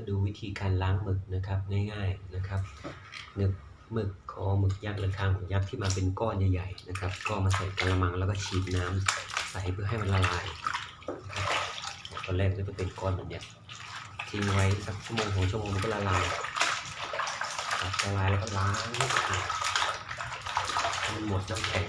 มาดูวิธีการล้างหมึกนะครับง่ายๆนะครับหนึกหมึกคอหมึกยักษ์หรือคางหมึกยักษ์ที่มาเป็นก้อนใหญ่ๆนะครับ ก็มาใส่กระมังแล้วก็ฉีดน้ำใส่เพื่อให้มันละลายตอนแรกก็จะเป็นก้อนแบบนี้ทิ้งไว้สักชั่วโมงสองชั่วโมงมันก็ละลายละลายแล้วก็ล้างให้สะอาดให้มันหมดน้ำแข็ง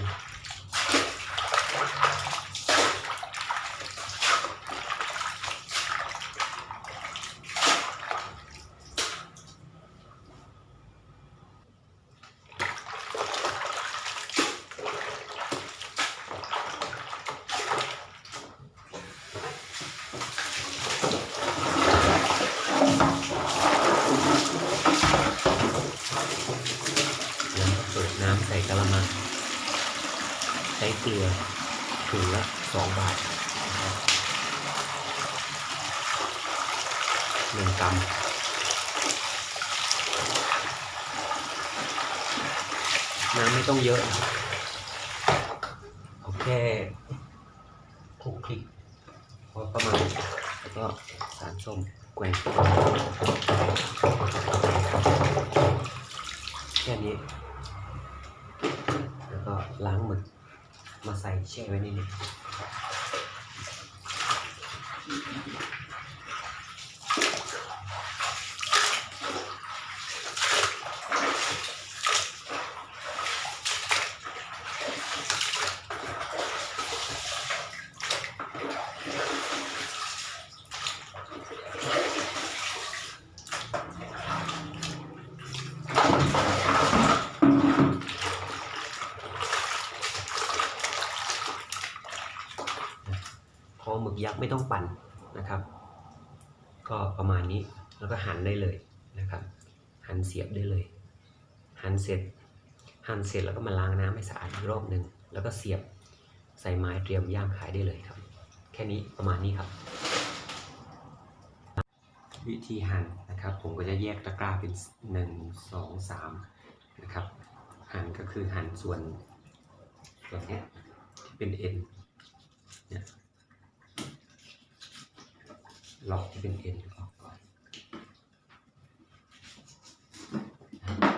แล้วก็เปิดน้ำใส่กระมังใช้เกลือถุงละสองบาทหนึ่งกรัมน้ำไม่ต้องเยอะเอาแค่คลุกคลิกพอประมาณแล้วก็สารส้มแกว่งแค่นี้ แล้วก็ล้างหมึก มาใส่แช่ไว้ในนี้ ไม่ต้องปั่นนะครับ ก็ประมาณนี้แล้วก็หั่นได้เลยนะครับ หั่นเสียบได้เลย หั่นเสร็จ หั่นเสร็จแล้วก็มาล้างน้ำให้สะอาดอีกรอบหนึ่งแล้วก็เสียบใส่ไม้เตรียมย่างขายได้เลยครับ แค่นี้ประมาณนี้ครับ วิธีหั่นนะครับ ผมก็จะแยกตะกร้าเป็นหนึ่งสองสามนะครับ หั่นก็คือหั่นส่วนส่วนนี้ที่เป็นเอ็นเนี่ย ลอกที่เป็นเอ็นออกก่อน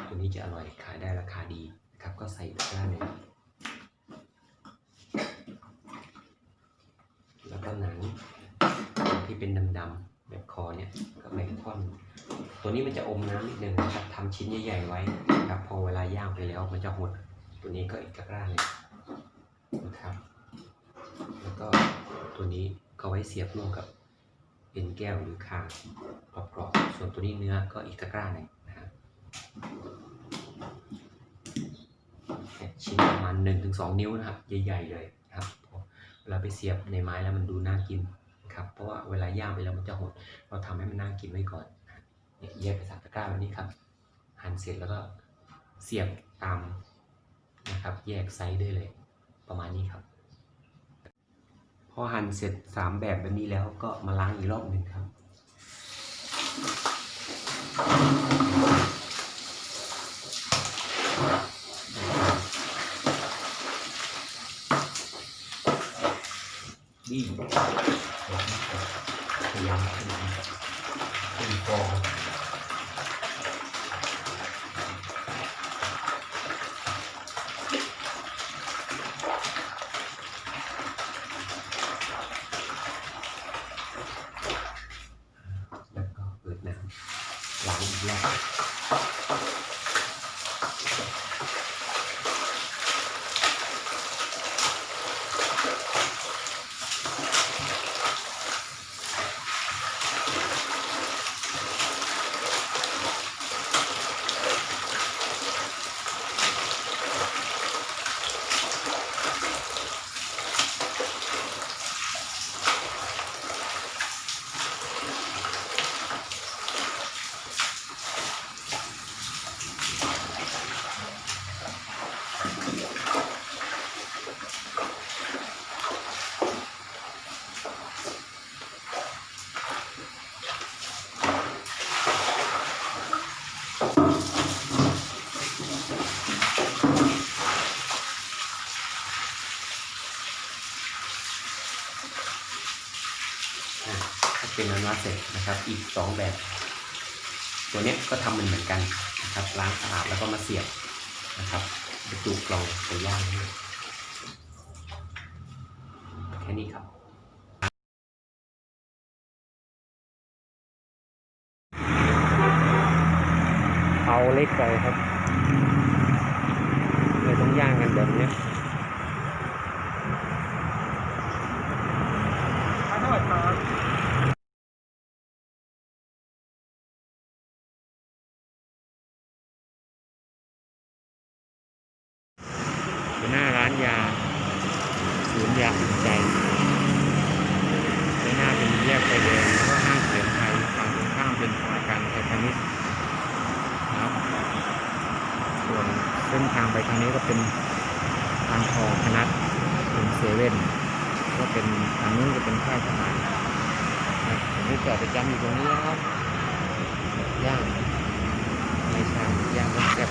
ตัวนี้จะอร่อยขายได้ราคาดีนะครับ ก็ใส่ตะกร้าหนึ่งแล้วก็หนังที่เป็นดำๆแบบคอเนี่ยก็ไม่ท่อน ตัวนี้มันจะอมน้ำนิดนึงนะครับทำชิ้นใหญ่ๆไว้นะครับพอเวลาย่างไปแล้วมันจะหด ตัวนี้ก็อีกตะกร้านึ่งนะครับ แล้วก็ตัวนี้ก็ไว้เสียบร่วมกับ เอ็นแก้วหรือคางกรอบๆส่วนตัวนี้เนื้อก็อีกตะกร้าหนึ่งนะครับชิ้นประมาณ1-2 นิ้วนะครับ ใหญ่ๆเลยนะครับเวลาไปเสียบในไม้แล้วมันดูน่ากินครับเพราะว่าเวลาย่างไปแล้วมันจะหด เราทำให้มันน่ากินไว้ก่อนเนี่ยแยกไปสามตะกร้าแบบนี้ครับ หั่นเสร็จแล้วก็เสียบตามนะครับ แยกไซส์ได้เลย ประมาณนี้ครับ พอหั่นเสร็จสามแบบแบบนี้แล้วก็มาล้างอีกรอบหนึ่งครับดีพยายามขึ้นขึ้นฟองแล้วก็เปิดน้ำ เป็นอันว่าเสร็จนะครับ อีกสองแบบ ตัวเนี้ยก็ทำมันเหมือนกันนะครับล้างสะอาดแล้วก็มาเสียบนะครับบรรจุกล่องไปย่างแค่นี้ครับเอาเล็กไปครับเลยต้องย่างกันแบบเนี้ หน้าร้านยาศูนย์ยาอุ่นใจในหน้าเป็นแยกไฟแดงแล้วก็ห้างเสียงไทยฝั่งตรงข้ามเป็นอาการไทยพาณิชย์ครับส่วนเส้นทางไปทางนี้ก็เป็นทางทองพนัสเป็เซเว่นก็เป็นทางนู้นก็เป็นค่ายทหารผมได้จอดประจำอยู่ตรงนี้นะครับย่างในทางย่างรถแก๊บ